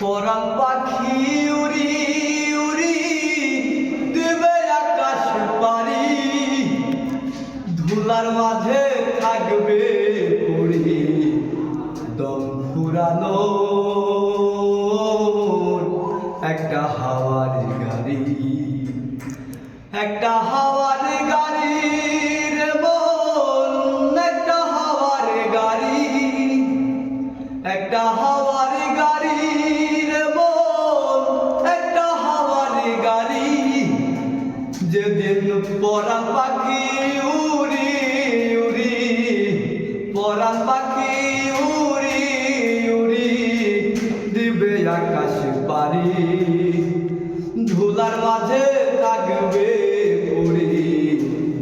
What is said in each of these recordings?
পরাণ পাখি উড়ি উড়ি দেবে আকাশ পারি ধুলার মাঝে থাকবে পড়ি দম ফুরানো। একটা হাওয়ার গাড়ি, একটা হাওয়ার গাড়ি একটা হাওয়ার গাড়ি, একটা যেদিন পরাণ পাখি উড়ি উড়ি পরাণ পাখি উড়ি উড়ি, দিবে আকাশ পারি ধুলার মাঝে থাকবে পড়ি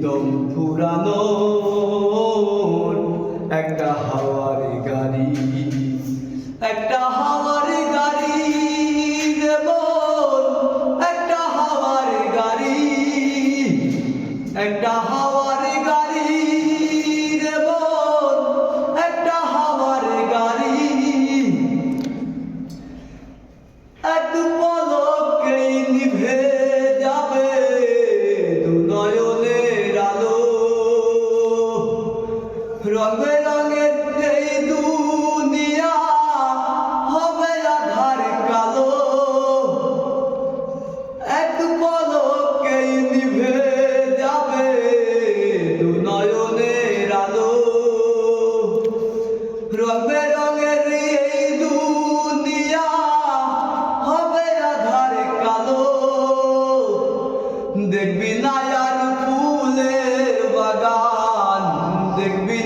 দম ফুরানো একটা হাওয়ার গাড়ি, একটা হাওয়ার একটা হাওয়ার গাড়ি রে বোন একটা হাওয়ার গাড়ি। এক পলকেই নিভে যাবে দু নয়নের আলো। রঙে রঙের এই দুনিয়া রঙে রঙের এই দুনিয়া হবে আধার কালো। দেখবি না আর ফুলের বাগান, দেখবি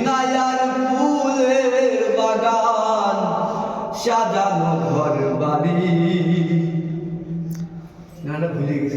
আর ফুলের বাগান, সাজানো ঘর বাড়ি গানটা ভুলে গেছি।